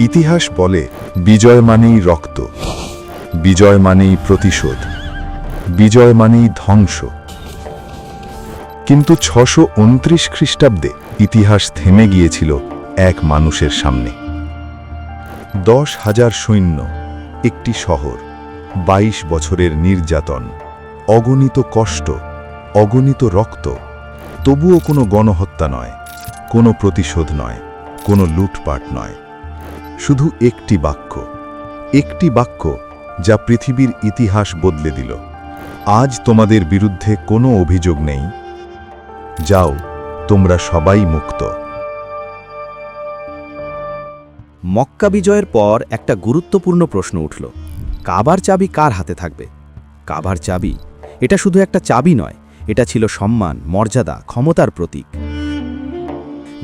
ইতিহাস বলে, বিজয় মানেই রক্ত, বিজয় মানেই প্রতিশোধ, বিজয় মানেই ধ্বংস। কিন্তু ছশো উনত্রিশ খ্রিস্টাব্দে ইতিহাস থেমে গিয়েছিল এক মানুষের সামনে। দশ হাজার সৈন্য, একটি শহর ২২ বছরের নির্যাতন, অগণিত কষ্ট, অগণিত রক্ত, তবুও কোনো গণহত্যা নয়, কোনো প্রতিশোধ নয়, কোনো লুটপাট নয়। শুধু একটি বাক্য একটি বাক্য যা পৃথিবীর ইতিহাস বদলে দিল। আজ তোমাদের বিরুদ্ধে কোনো অভিযোগ নেই। যাও, তোমরা সবাই মুক্ত। মক্কা বিজয়ের পর একটা গুরুত্বপূর্ণ প্রশ্ন উঠল, কাবার চাবি কার হাতে থাকবে? কাবার চাবি, এটা শুধু একটা চাবি নয়, এটা ছিল সম্মান, মর্যাদা, ক্ষমতার প্রতীক।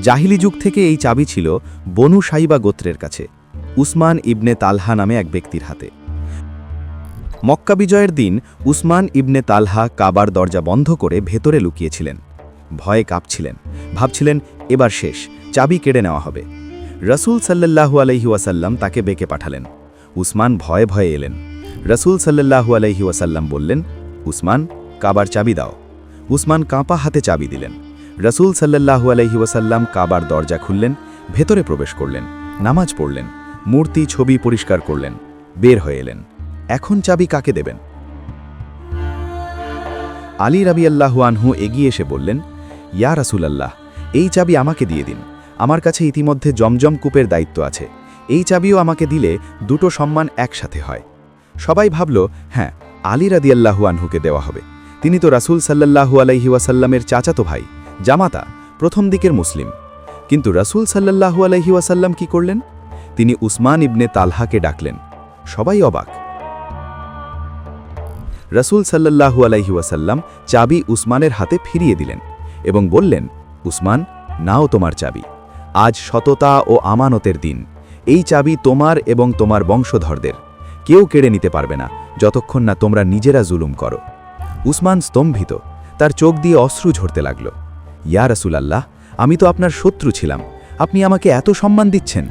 জাহিলি যুগ থেকে এই চাবি ছিল বনু সাইবা গোত্রের কাছে, উসমান ইবনে তালহা নামে এক ব্যক্তির হাতে। মক্কা বিজয়ের দিন উসমান ইবনে তালহা কাবার দরজা বন্ধ করে ভেতরে লুকিয়েছিলেন। ভয়ে কাঁপছিলেন, ভাবছিলেন, এবার শেষ, চাবি কেড়ে নেওয়া হবে। রসুল সাল্লাহু আলহি ওয়াসাল্লাম তাকে বেঁকে পাঠালেন। উসমান ভয়ে ভয়ে এলেন। রসুল সাল্লাহু আলহি ওয়াসাল্লাম বললেন, উসমান, কাবার চাবি দাও। উসমান কাঁপা হাতে চাবি দিলেন। রসুল সাল্লাহু আলহি ওয়াসাল্লাম কাবার দরজা খুললেন, ভেতরে প্রবেশ করলেন, নামাজ পড়লেন, মূর্তি, ছবি পরিষ্কার করলেন, বের হয়ে এলেন। এখন চাবি কাকে দেবেন? আলী রাবি আল্লাহু আনহু এগিয়ে এসে বললেন, ইয়া রাসুল আল্লাহ এই চাবি আমাকে দিয়ে দিন। আমার কাছে ইতিমধ্যে জমজম কূপের দায়িত্ব আছে। এই চাবিও আমাকে দিলে দুটো সম্মান একসাথে হয়। সবাই ভাবল হ্যাঁ আলী রাদি আল্লাহু আনহুকে দেওয়া হবে। তিনি তো রাসুল সাল্লাহু আলাইহি ওয়াসাল্লামের চাচাতো ভাই। জামাতা প্রথম দিকের মুসলিম। কিন্তু রাসুল সাল্লাহু আলাইহি ওয়াসাল্লাম কি করলেন? তিনি উসমান ইবনে তালহাকে ডাকলেন। সবাই অবাক। রসুল সাল্লাহু আলাইহি ওয়াসাল্লাম চাবি উসমানের হাতে ফিরিয়ে দিলেন এবং বললেন, উসমান, নাও তোমার চাবি। আজ সততা ও আমানতের দিন। এই চাবি তোমার এবং তোমার বংশধরদের। কেউ কেড়ে নিতে পারবে না, যতক্ষণ না তোমরা নিজেরা জুলুম করো। উসমান স্তম্ভিত। তার চোখ দিয়ে অশ্রু ঝরতে লাগল। ইয়া রসুলাল্লাহ, আমি তো আপনার শত্রু ছিলাম। আপনি আমাকে এত সম্মান দিচ্ছেন।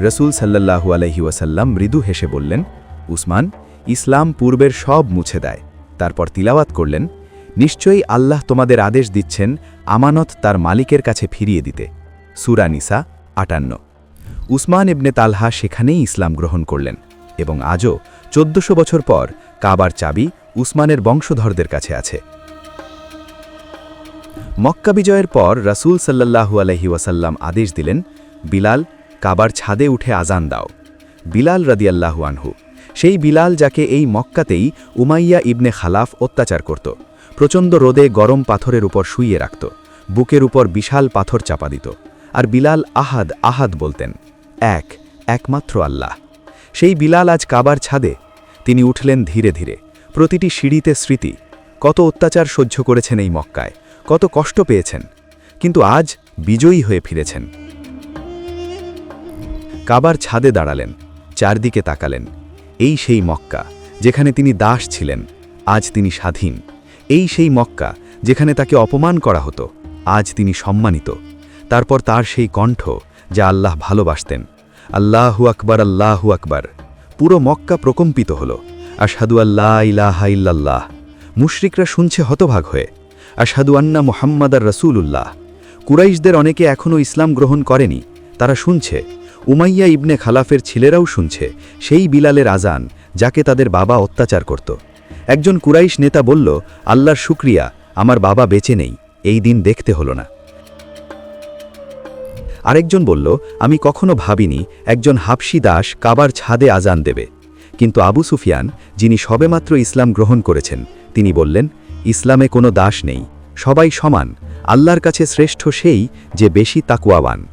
রসুল সাল্লাহু আলহি ওয়াসাল্লাম মৃদু হেসে বললেন, উসমান, ইসলাম পূর্বের সব মুছে দেয়। তারপর তিলাওয়াত করলেন, নিশ্চয়ই আল্লাহ তোমাদের আদেশ দিচ্ছেন আমানত তার মালিকের কাছে ফিরিয়ে দিতে। সুরা নিসা আটান্ন। উসমান ইবনে তালহা সেখানেই ইসলাম গ্রহণ করলেন এবং আজও চোদ্দশো বছর পর কাবার চাবি উসমানের বংশধরদের কাছে আছে। মক্কা বিজয়ের পর রাসূল সাল্লাল্লাহু আলহি ওয়াসাল্লাম আদেশ দিলেন, বিলাল, কাবার ছাদে উঠে আজান দাও। বিলাল রাদিয়াল্লাহু আনহু, সেই বিলাল যাকে এই মক্কাতেই উমাইয়া ইবনে খালাফ অত্যাচার করত, প্রচণ্ড রোদে গরম পাথরের উপর শুইয়ে রাখত, বুকের উপর বিশাল পাথর চাপা দিত, আর বিলাল আহাদ আহাদ বলতেন, এক, একমাত্র আল্লাহ। সেই বিলাল আজ কাবার ছাদে, তিনি উঠলেন ধীরে ধীরে, প্রতিটি সিঁড়িতে স্মৃতি, কত অত্যাচার সহ্য করেছেন এই মক্কায় কত কষ্ট পেয়েছেন, কিন্তু আজ বিজয়ী হয়ে ফিরেছেন। কাবার ছাদে দাঁড়ালেন, চারদিকে তাকালেন। এই সেই মক্কা যেখানে তিনি দাস ছিলেন, আজ তিনি স্বাধীন। এই সেই মক্কা যেখানে তাকে অপমান করা হতো, আজ তিনি সম্মানিত। তারপর তার সেই কণ্ঠ যা আল্লাহ ভালোবাসতেন, আল্লাহু আকবার আল্লাহু আকবার। পুরো মক্কা প্রকম্পিত হল। আশহাদু আল্লাহ ইলাহা ইল্লাল্লাহ। মুশরিকরা শুনছে হতভাগ হয়ে আশহাদু আন্না মুহাম্মাদার রসুলুল্লাহ। কুরাইশদের অনেকে এখনও ইসলাম গ্রহণ করেনি। তারা শুনছে, উমাইয়া ইবনে খালাফের ছেলেরাও শুনছে সেই বিলালের আজান যাকে তাদের বাবা অত্যাচার করত। একজন কুরাইশ নেতা বলল, আল্লাহর শুক্রিয়া, আমার বাবা বেঁচে নেই, এই দিন দেখতে হলো না। আরেকজন বলল, আমি কখনো ভাবিনি একজন হাবসি দাস কাবার ছাদে আজান দেবে। কিন্তু আবু সুফিয়ান, যিনি সবেমাত্র ইসলাম গ্রহণ করেছেন, তিনি বললেন ইসলামে কোনো দাস নেই, সবাই সমান, আল্লাহর কাছে শ্রেষ্ঠ সেই যে বেশি তাকুয়াবান।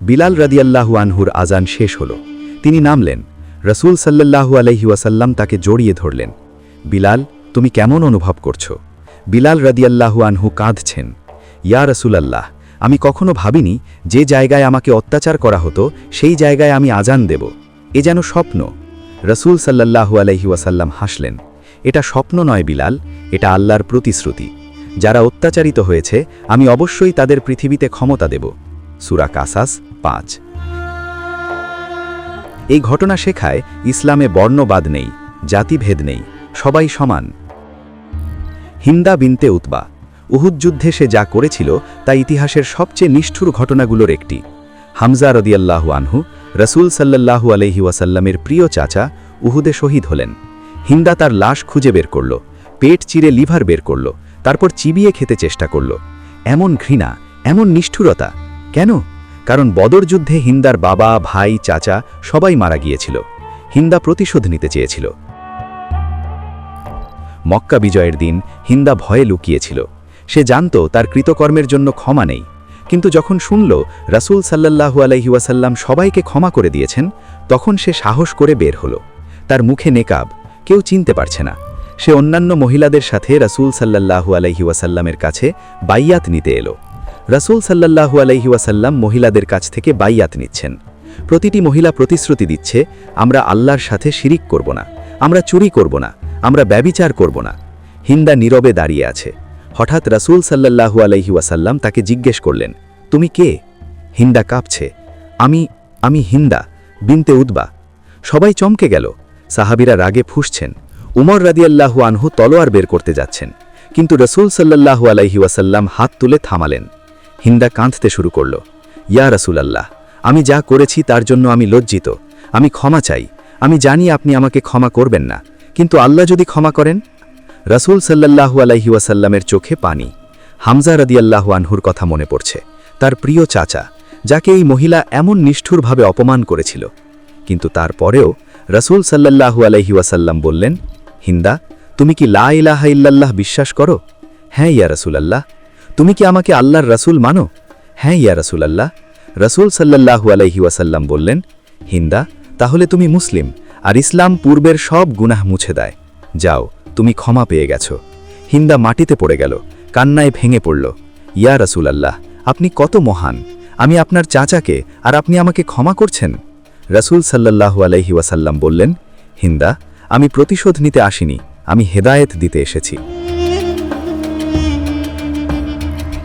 বিলাল রাদিয়াল্লাহু আনহুর আজান শেষ হল। তিনি নামলেন, রসুল সাল্লাল্লাহু আলহি ওয়াসাল্লাম তাকে জড়িয়ে ধরলেন। বিলাল, তুমি কেমন অনুভব করছ? বিলাল রাদিয়াল্লাহু আনহু কাঁদছেন। ইয়া রসুলাল্লাহ, আমি কখনো ভাবিনি যে জায়গায় আমাকে অত্যাচার করা হতো, সেই জায়গায় আমি আজান দেব। এ যেন স্বপ্ন। রসুল সাল্লাল্লাহু আলহি ওয়াসাল্লাম হাসলেন। এটা স্বপ্ন নয় বিলাল, এটা আল্লাহর প্রতিশ্রুতি। যারা অত্যাচারিত হয়েছে, আমি অবশ্যই তাদের পৃথিবীতে ক্ষমতা দেব। সুরা কাসাস পাঁচ। এই ঘটনা শেখায় ইসলামে বর্ণবাদ নেই, জাতিভেদ নেই, সবাই সমান। হিন্দা বিনতে উতবা। উহুদ যুদ্ধে সে যা করেছিল, তা ইতিহাসের সবচেয়ে নিষ্ঠুর ঘটনাগুলোর একটি। হামজা রদিয়াল্লাহু আনহু, রসুল সাল্লাল্লাহু আলহি ওয়াসাল্লামের প্রিয় চাচা উহুদে শহীদ হলেন। হিন্দা তার লাশ খুঁজে বের করল, পেট চিরে লিভার বের করল, তারপর চিবিয়ে খেতে চেষ্টা করল। এমন ঘৃণা, এমন নিষ্ঠুরতা। কেন? কারণ বদর যুদ্ধে হিন্দার বাবা, ভাই, চাচা সবাই মারা গিয়েছিল। হিন্দা প্রতিশোধ নিতে চেয়েছিল। মক্কা বিজয়ের দিন হিন্দা ভয়ে লুকিয়েছিল। সে জানত তার কৃতকর্মের জন্য ক্ষমা নেই। কিন্তু যখন শুনল রাসূল সাল্লাল্লাহু আলাইহি ওয়াসাল্লাম সবাইকে ক্ষমা করে দিয়েছেন, তখন সে সাহস করে বের হলো। তার মুখে নেকাব কেউ চিনতে পারছে না। সে অন্যান্য মহিলাদের সাথে রাসূল সাল্লাল্লাহু আলাইহি ওয়াসাল্লামের কাছে বাইয়াত নিতে এলো। রাসূল সাল্লাল্লাহু আলাইহি ওয়াসাল্লাম মহিলাদের কাছ থেকে বাইয়াত নিচ্ছেন। প্রতিটি মহিলা প্রতিশ্রুতি দিচ্ছে, আমরা আল্লাহর সাথে শিরিক করব না, আমরা চুরি করব না, আমরা ব্যবিচার করব না। হিন্দা নীরবে দাঁড়িয়ে আছে। হঠাৎ রাসূল সাল্লাল্লাহু আলাইহি ওয়াসাল্লাম তাকে জিজ্ঞেস করলেন, তুমি কে? হিন্দা কাঁপছে, আমি আমি হিন্দা, বিনতে উদ্বা সবাই চমকে গেল। সাহাবিরা রাগে ফুসছেন। উমর রাদিয়াল্লাহু আনহু তলোয়ার বের করতে যাচ্ছেন। কিন্তু রসুল সাল্লাল্লাহু আলাইহি ওয়াসাল্লাম হাত তুলে থামালেন। হিন্দা কাঁদতে শুরু করল, ইয়া রসুল আল্লাহ আমি যা করেছি তার জন্য আমি লজ্জিত। আমি ক্ষমা চাই। আমি জানি আপনি আমাকে ক্ষমা করবেন না। কিন্তু আল্লাহ যদি ক্ষমা করেন? রাসূল সাল্লাল্লাহু আলাইহি ওয়াসাল্লামের চোখে পানি। হামজা রাদিয়াল্লাহু আনহুর কথা মনে পড়ছে। তার প্রিয় চাচা, যাকে এই মহিলা এমন নিষ্ঠুরভাবে অপমান করেছিল। কিন্তু তারপরেও রাসূল সাল্লাল্লাহু আলাইহি ওয়াসাল্লাম বললেন, হিন্দা, তুমি কি লা ইলাহা ইল্লাল্লাহ বিশ্বাস করো? হ্যাঁ ইয়া রাসূলাল্লাহ। তুমি কি আমাকে আল্লাহর রাসূল মানো? হ্যাঁ ইয়া রাসূলাল্লাহ। রাসূল সাল্লাল্লাহু আলাইহি ওয়াসাল্লাম বললেন, হিন্দা, তাহলে তুমি মুসলিম, আর ইসলাম পূর্বের সব গুনাহ মুছে দেয়। যাও, তুমি ক্ষমা পেয়ে গেছো। হিন্দা মাটিতে পড়ে গেল, কান্নায় ভেঙে পড়ল। ইয়া রাসূলাল্লাহ, আপনি কত মহান। আমি আপনার চাচাকে, আর আপনি আমাকে ক্ষমা করছেন? রাসূল সাল্লাল্লাহু আলাইহি ওয়াসাল্লাম বললেন, হিন্দা, আমি প্রতিশোধ নিতে আসিনি, আমি হেদায়েত দিতে এসেছি।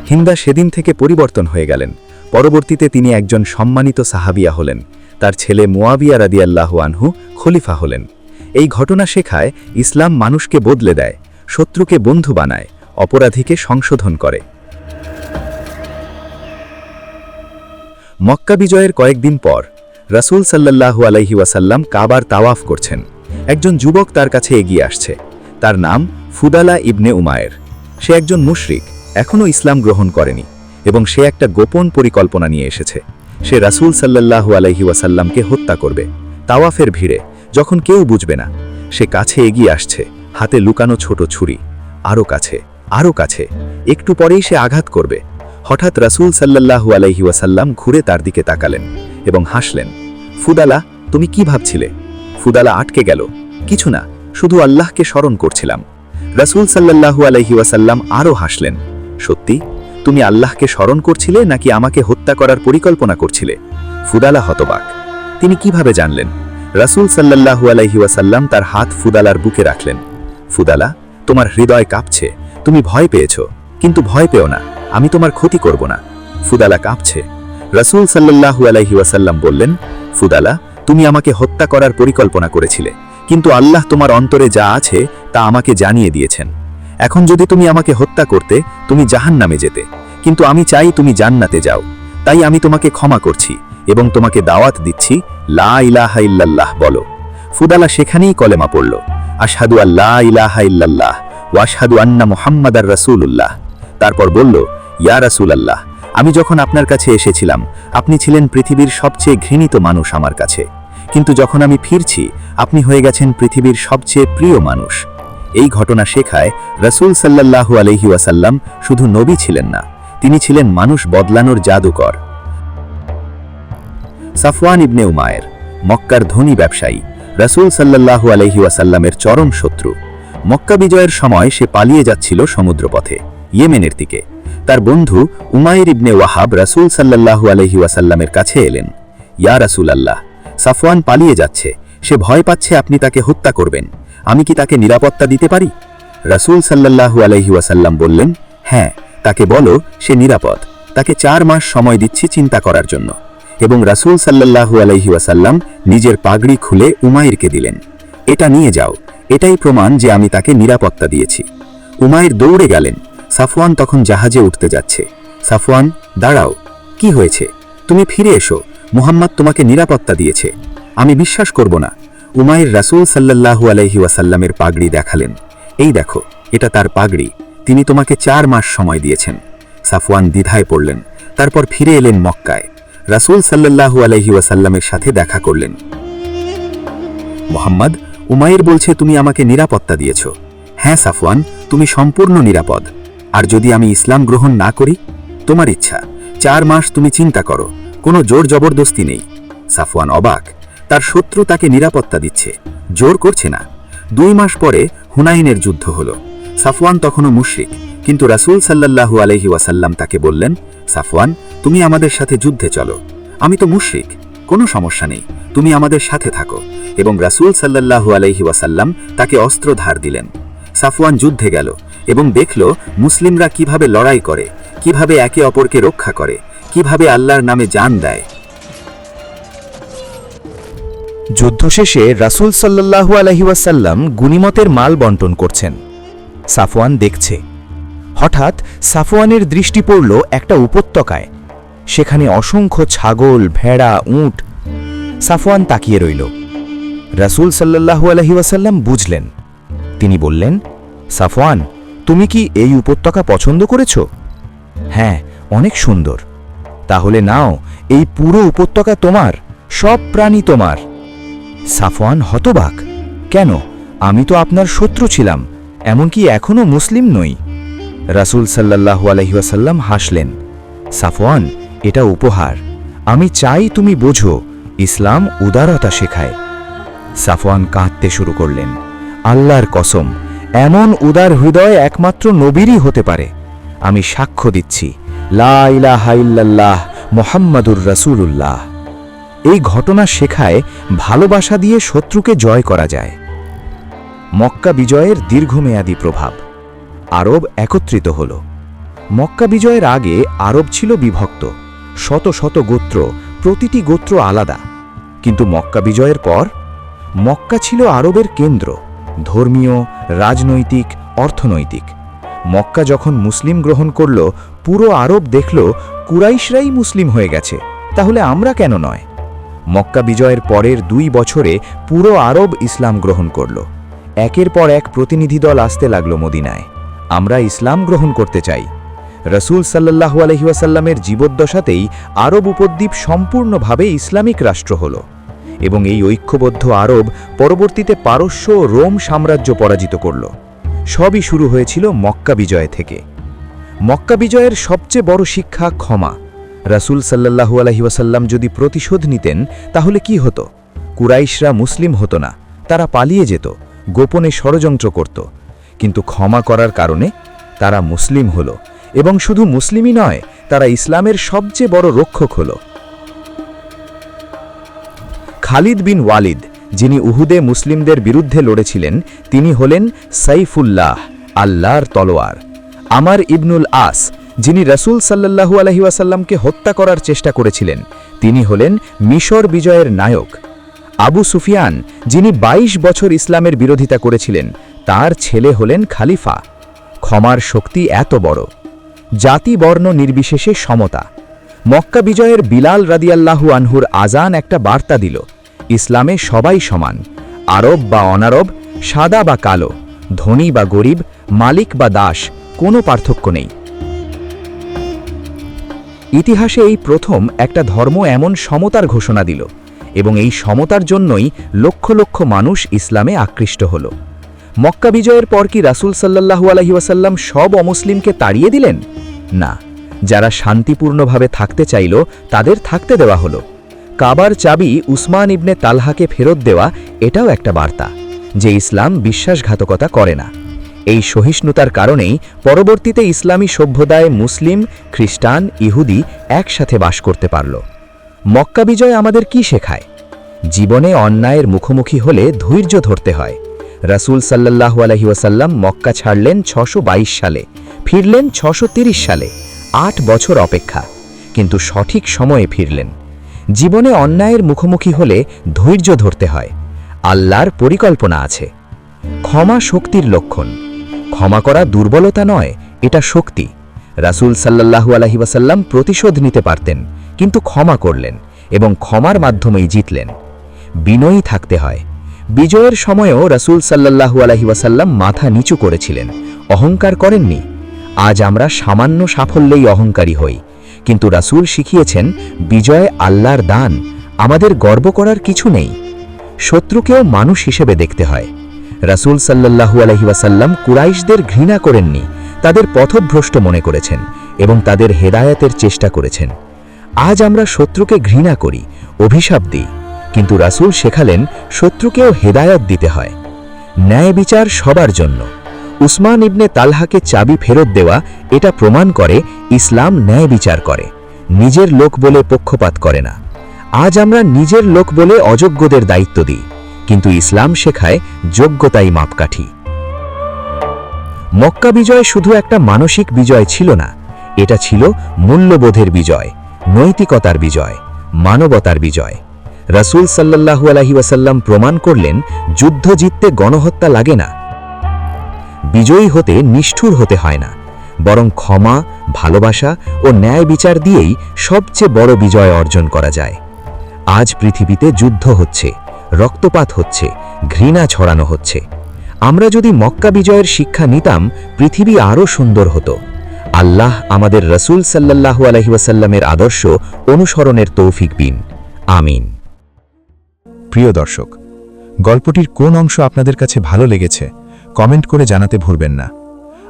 হিন্দা সেদিন থেকে পরিবর্তন হয়ে গেলেন। পরবর্তীতে তিনি একজন সম্মানিত সাহাবিয়া হলেন। তার ছেলে মুয়াবিয়া রাদিয়াল্লাহু আনহু খলিফা হলেন। এই ঘটনা শেখায় ইসলাম মানুষকে বদলে দেয়, শত্রুকে বন্ধু বানায়, অপরাধীকে সংশোধন করে। মক্কা বিজয়ের কয়েকদিন পর রাসূল সাল্লাল্লাহু আলাইহি ওয়াসাল্লাম কাবার তাওয়াফ করছেন। একজন যুবক তার কাছে এগিয়ে আসছে। তার নাম ফুদালা ইবনে উমায়ের। সে একজন মুশরিক, এখনও ইসলাম গ্রহণ করেনি এবং সে একটা গোপন পরিকল্পনা নিয়ে এসেছে। সে রাসূল সাল্লাল্লাহু আলাইহি ওয়াসাল্লামকে হত্যা করবে, তাওয়াফের ভিড়ে, যখন কেউ বুঝবে না। সে কাছে এগিয়ে আসছে, হাতে লুকানো ছোট ছুরি। আরও কাছে আরও কাছে, একটু পরেই সে আঘাত করবে। হঠাৎ রাসূল সাল্লাল্লাহু আলাইহি ওয়াসাল্লাম ঘুরে তার দিকে তাকালেন। এবং হাসলেন, ফুদালা, তুমি কি ভাবছিলে? ফুদালা আটকে গেল। কিছু না, শুধু আল্লাহকে স্মরণ করছিলাম। রাসূল সাল্লাল্লাহু আলাইহি ওয়াসাল্লাম আরও হাসলেন, সত্যি, তুমি আল্লাহকে স্মরণ করছিলে নাকি আমাকে হত্যা করার পরিকল্পনা করছিলে? ফুদালা হতবাক, তিনি কীভাবে জানলেন? রাসূল সাল্লাল্লাহু আলাইহি ওয়াসাল্লাম তার হাত ফুদালার বুকে রাখলেন, ফুদালা, তোমার হৃদয় কাঁপছে, তুমি ভয় পেয়েছ, কিন্তু ভয় পেও না, আমি তোমার ক্ষতি করব না। ফুদালা কাঁপছে রাসূল সাল্লাল্লাহু আলাইহি ওয়াসাল্লাম বললেন, ফুদালা, তুমি আমাকে হত্যা করার পরিকল্পনা করেছিলে, কিন্তু আল্লাহ তোমার অন্তরে যা আছে তা আমাকে জানিয়ে দিয়েছেন। এখন যদি তুমি আমাকে হত্যা করতে, তুমি জাহান্নামে যেতে, কিন্তু আমি চাই তুমি জান্নাতে যাও। তাই আমি তোমাকে ক্ষমা করছি এবং তোমাকে দাওয়াত দিচ্ছি, লা ইলাহা ইল্লাল্লাহ বলো। ফুদালা সেখানেই কলেমা পড়ল, আশহাদু আল্লাহ ইলাহা ইল্লাল্লাহ ওয়াশহাদু আন্না মুহাম্মাদার রাসূলুল্লাহ। তারপর বলল ইয়া রাসূলাল্লাহ, আমি যখন আপনার কাছে এসেছিলাম, আপনি ছিলেন পৃথিবীর সবচেয়ে ঘৃণিত মানুষ আমার কাছে। কিন্তু যখন আমি ফিরছি, আপনি হয়ে গেছেন পৃথিবীর সবচেয়ে প্রিয় মানুষ। এই ঘটনা শেখায় রসুল সাল্লাল্লাহু আলহি ওয়াসাল্লাম শুধু নবী ছিলেন না, তিনি ছিলেন মানুষ বদলানোর জাদুকর। সাফওয়ান ইবনে উমায়ের, মক্কার ধনী ব্যবসায়ী, রসুল সাল্লাল্লাহু আলহি ওয়াসাল্লামের চরম শত্রু। মক্কা বিজয়ের সময় সে পালিয়ে যাচ্ছিল সমুদ্রপথে, ইয়েমেনের দিকে। তার বন্ধু উমায়ের ইবনে ওয়াহাব রাসূল সাল্লাল্লাহু আলহি ওয়াসাল্লামের কাছে এলেন। ইয়া রাসূল আল্লাহ সাফওয়ান পালিয়ে যাচ্ছে, সে ভয় পাচ্ছে আপনি তাকে হত্যা করবেন। আমি কি তাকে নিরাপত্তা দিতে পারি? রাসূল সাল্লাল্লাহু আলহি ওয়াসাল্লাম বললেন হ্যাঁ তাকে বলো, সে নিরাপদ। তাকে চার মাস সময় দিচ্ছি চিন্তা করার জন্য। এবং রাসূল সাল্লাল্লাহু আলাইহি ওয়াসাল্লাম নিজের পাগড়ি খুলে উমাইরকে দিলেন, এটা নিয়ে যাও, এটাই প্রমাণ যে আমি তাকে নিরাপত্তা দিয়েছি। উমাইর দৌড়ে গেলেন। সাফওয়ান তখন জাহাজে উঠতে যাচ্ছে। সাফওয়ান, দাঁড়াও, কি হয়েছে? তুমি ফিরে এসো। মুহাম্মদ তোমাকে নিরাপত্তা দিয়েছে। আমি বিশ্বাস করব না। উমাইর রাসূল সাল্লাল্লাহু আলাইহি ওয়াসাল্লামের পাগড়ি দেখালেন। এই দেখো, এটা তার পাগড়ি। তিনি তোমাকে চার মাস সময় দিয়েছেন। সাফওয়ান দ্বিধায় পড়লেন। তারপর ফিরে এলেন মক্কায়। রাসূল সাল্লাল্লাহু আলাইহি ওয়াসাল্লামের সাথে দেখা করলেন। মোহাম্মদ, উমাইর বলছে, তুমি আমাকে নিরাপত্তা দিয়েছ। হ্যাঁ সাফওয়ান, তুমি সম্পূর্ণ নিরাপদ। আর যদি আমি ইসলাম গ্রহণ না করি, তোমার ইচ্ছা। চার মাস তুমি চিন্তা করো, কোনো জোর জবরদস্তি নেই। সাফওয়ান অবাক, তার শত্রু তাকে নিরাপত্তা দিচ্ছে। জোর করছে না। দুই মাস পরে হুনাইনের যুদ্ধ হলো। সাফওয়ান তখনও মুশরিক, কিন্তু রাসূল সাল্লাল্লাহু আলাইহি ওয়াসাল্লাম তাকে বললেন, সাফওয়ান, তুমি আমাদের সাথে যুদ্ধে চলো। আমি তো মুশরিক, কোনো সমস্যা নেই, তুমি আমাদের সাথে থাকো। এবং রাসূল সাল্লাল্লাহু আলাইহি ওয়াসাল্লাম তাকে অস্ত্র ধার দিলেন। সাফওয়ান যুদ্ধে গেল এবং দেখল মুসলিমরা কীভাবে লড়াই করে, কীভাবে একে অপরকে রক্ষা করে, কীভাবে আল্লাহর নামে জান দেয়। যুদ্ধ শেষে রাসূল সাল্লাল্লাহু আলাইহি ওয়াসাল্লাম গুনিমতের মাল বন্টন করছেন। সাফওয়ান দেখছে। হঠাৎ সাফওয়ানের দৃষ্টি পড়ল একটা উপত্যকায়। সেখানে অসংখ্য ছাগল, ভেড়া, উট। সাফওয়ান তাকিয়ে রইল। রাসূল সাল্লাল্লাহু আলাইহি ওয়াসাল্লাম বুঝলেন। তিনি বললেন, সাফওয়ান তুমি কি এই উপত্যকা পছন্দ করেছ? হ্যাঁ অনেক সুন্দর। তাহলে নাও, এই পুরো উপত্যকা তোমার, সব প্রাণী তোমার। সাফওয়ান হতবাক। কেন? আমি তো আপনার শত্রু ছিলাম, এমনকি এখনও মুসলিম নই। রাসূল সাল্লাল্লাহু আলহিহাসাল্লাম হাসলেন, সাফওয়ান, এটা উপহার। আমি চাই তুমি বোঝো, ইসলাম উদারতা শেখায়। সাফওয়ান কাঁদতে শুরু করলেন, আল্লাহর কসম এমন উদার হৃদয় একমাত্র নবীরই হতে পারে। আমি সাক্ষ্য দিচ্ছি। লা ইলাহা ইল্লাল্লাহ মোহাম্মদুর রাসূলুল্লাহ। এই ঘটনা শেখায় ভালোবাসা দিয়ে শত্রুকে জয় করা যায়। মক্কা বিজয়ের দীর্ঘমেয়াদী প্রভাব। আরব একত্রিত হল। মক্কা বিজয়ের আগে আরব ছিল বিভক্ত। শত শত গোত্র, প্রতিটি গোত্র আলাদা। কিন্তু মক্কা বিজয়ের পর মক্কা ছিল আরবের কেন্দ্র। ধর্মীয়, রাজনৈতিক, অর্থনৈতিক। মক্কা যখন মুসলিম গ্রহণ করল, পুরো আরব দেখল, কুরাইশরাই মুসলিম হয়ে গেছে, তাহলে আমরা কেন নয়? মক্কা বিজয়ের পরের দুই বছরে পুরো আরব ইসলাম গ্রহণ করল। একের পর এক প্রতিনিধি দল আসতে লাগল মদিনায়। আমরা ইসলাম গ্রহণ করতে চাই। রসুল সাল্লাহু আলহিউসাল্লামের জীবদ্দশাতেই আরব উপদ্বীপ সম্পূর্ণভাবে ইসলামিক রাষ্ট্র হল। এবং এই ঐক্যবদ্ধ আরব পরবর্তীতে পারস্য ও রোম সাম্রাজ্য পরাজিত করল। সবই শুরু হয়েছিল মক্কা বিজয় থেকে। মক্কা বিজয়ের সবচেয়ে বড় শিক্ষা ক্ষমা। রাসূল সাল্লাল্লাহু আলাইহি ওয়াসাল্লাম যদি প্রতিশোধ নিতেন, তাহলে কি হতো? কুরাইশরা মুসলিম হতো না, তারা পালিয়ে যেত, গোপনে ষড়যন্ত্র করত। কিন্তু ক্ষমা করার কারণে তারা মুসলিম হল এবং শুধু মুসলিমই নয়, তারা ইসলামের সবচেয়ে বড় রক্ষক হল। খালিদ বিন ওয়ালিদ, যিনি উহুদে মুসলিমদের বিরুদ্ধে লড়েছিলেন, তিনি হলেন সাইফুল্লাহ, আল্লাহর তলোয়ার। আমার ইবনুল আস, যিনি রসুল সাল্লাহু আলহিউসাল্লামকে হত্যা করার চেষ্টা করেছিলেন, তিনি হলেন মিশর বিজয়ের নায়ক। আবু সুফিয়ান, যিনি ২২ বছর ইসলামের বিরোধিতা করেছিলেন, তার ছেলে হলেন খালিফা। ক্ষমার শক্তি এত বড়। জাতি বর্ণ নির্বিশেষে সমতা। মক্কা বিজয়ের বিলাল রাদিয়াল্লাহু আনহুর আজান একটা বার্তা দিল। ইসলামে সবাই সমান, আরব বা অনারব, সাদা বা কালো, ধনী বা গরিব, মালিক বা দাস, কোনো পার্থক্য নেই। ইতিহাসে এই প্রথম একটা ধর্ম এমন সমতার ঘোষণা দিল এবং এই সমতার জন্যই লক্ষ লক্ষ মানুষ ইসলামে আকৃষ্ট হল। মক্কা বিজয়ের পর কি রাসূল সাল্লাহু আলহিউসাল্লাম সব অমুসলিমকে তাড়িয়ে দিলেন? না। যারা শান্তিপূর্ণভাবে থাকতে চাইল, তাদের থাকতে দেওয়া হলো। কাবার চাবি উসমান ইবনে তালহাকে ফেরত দেওয়া, এটাও একটা বার্তা, যে ইসলাম বিশ্বাসঘাতকতা করে না। এই সহিষ্ণুতার কারণেই পরবর্তীতে ইসলামী সভ্যতায় মুসলিম, খ্রিস্টান, ইহুদি একসাথে বাস করতে পারল। মক্কা বিজয় আমাদের কি শেখায়? জীবনে অন্যায়ের মুখোমুখি হলে ধৈর্য ধরতে হয়। রাসূল সাল্লাহু আলহি ওয়াসাল্লাম মক্কা ছাড়লেন ছশো সালে, ফিরলেন ছশো সালে। আট বছর অপেক্ষা, কিন্তু সঠিক সময়ে ফিরলেন। জীবনে অন্যায়ের মুখোমুখি হলে ধৈর্য ধরতে হয়, আল্লাহর পরিকল্পনা আছে। ক্ষমা শক্তির লক্ষণ, ক্ষমা করা দুর্বলতা নয়, এটা শক্তি। রাসূল সাল্লাল্লাহু আলাইহি ওয়াসাল্লাম প্রতিশোধ নিতে পারতেন, কিন্তু ক্ষমা করলেন এবং ক্ষমার মাধ্যমেই জিতলেন। বিনয়ী থাকতে হয়। বিজয়ের সময়ও রাসূল সাল্লাল্লাহু আলাইহি ওয়াসাল্লাম মাথা নিচু করেছিলেন, অহংকার করেননি। আজ আমরা সামান্য সাফল্যেই অহংকারী হই। কিন্তু রাসূল শিখিয়েছেন, বিজয় আল্লাহর দান, আমাদের গর্ব করার কিছু নেই। শত্রুকেও মানুষ হিসেবে দেখতে হয়। রাসূল সাল্লাল্লাহু আলাইহি ওয়াসাল্লাম কুরাইশদের ঘৃণা করেননি, তাদের পথভ্রষ্ট মনে করেছেন এবং তাদের হেদায়াতের চেষ্টা করেছেন। আজ আমরা শত্রুকে ঘৃণা করি, অভিশাপ দিই, কিন্তু রাসূল শেখালেন, শত্রুকেও হেদায়াত দিতে হয়। ন্যায় বিচার সবার জন্য। উসমান ইবনে তালহাকে চাবি ফেরত দেওয়া এটা প্রমাণ করে ইসলাম ন্যায় বিচার করে, নিজের লোক বলে পক্ষপাত করে না। আজ আমরা নিজের লোক বলে অযোগ্যদের দায়িত্ব দিই, কিন্তু ইসলাম শেখায় যোগ্যতাই মাপকাঠি। মক্কা বিজয় শুধু একটা মানসিক বিজয় ছিল না, এটা ছিল মূল্যবোধের বিজয়, নৈতিকতার বিজয়, মানবতার বিজয়। রাসূল সাল্লাল্লাহু আলাইহি ওয়াসাল্লাম প্রমাণ করলেন, যুদ্ধ জিততে গণহত্যা লাগে না বিজয়ী হতে নিষ্ঠুর হতে হয় না, বরং ক্ষমা, ভালোবাসা ও ন্যায় বিচার দিয়েই সবচেয়ে বড় বিজয় অর্জন করা যায়। আজ পৃথিবীতে যুদ্ধ হচ্ছে, রক্তপাত হচ্ছে, ঘৃণা ছড়ানো হচ্ছে। আমরা যদি মক্কা বিজয়ের শিক্ষা নিতাম, পৃথিবী আরও সুন্দর হতো। আল্লাহ আমাদের রসুল সাল্লাল্লাহু আলহিউসাল্লামের আদর্শ অনুসরণের তৌফিক দিন। আমিন। প্রিয় দর্শক, গল্পটির কোন অংশ আপনাদের কাছে ভালো লেগেছে কমেন্ট করে জানাতে ভুলবেন না।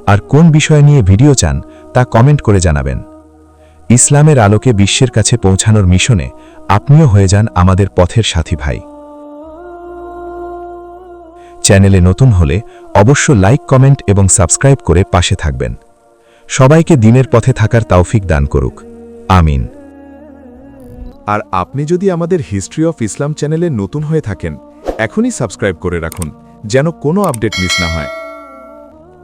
আর কোন বিষয় নিয়ে ভিডিও চান, তা কমেন্ট করে জানাবেন। ইসলামের আলোকে বিশ্বের কাছে পৌঁছানোর মিশনে আপনিও হয়ে যান আমাদের পথের সাথী ভাই। চ্যানেলে নতুন হলে অবশ্য লাইক, কমেন্ট এবং সাবস্ক্রাইব করে পাশে থাকবেন। সবাইকে দিনের পথে থাকার তাওফিক দান করুক। আমিন। আর আপনি যদি আমাদের হিস্ট্রি অফ ইসলাম চ্যানেলে নতুন হয়ে থাকেন, এখনই সাবস্ক্রাইব করে রাখুন। যেন কোনো আপডেট মিস না হয়।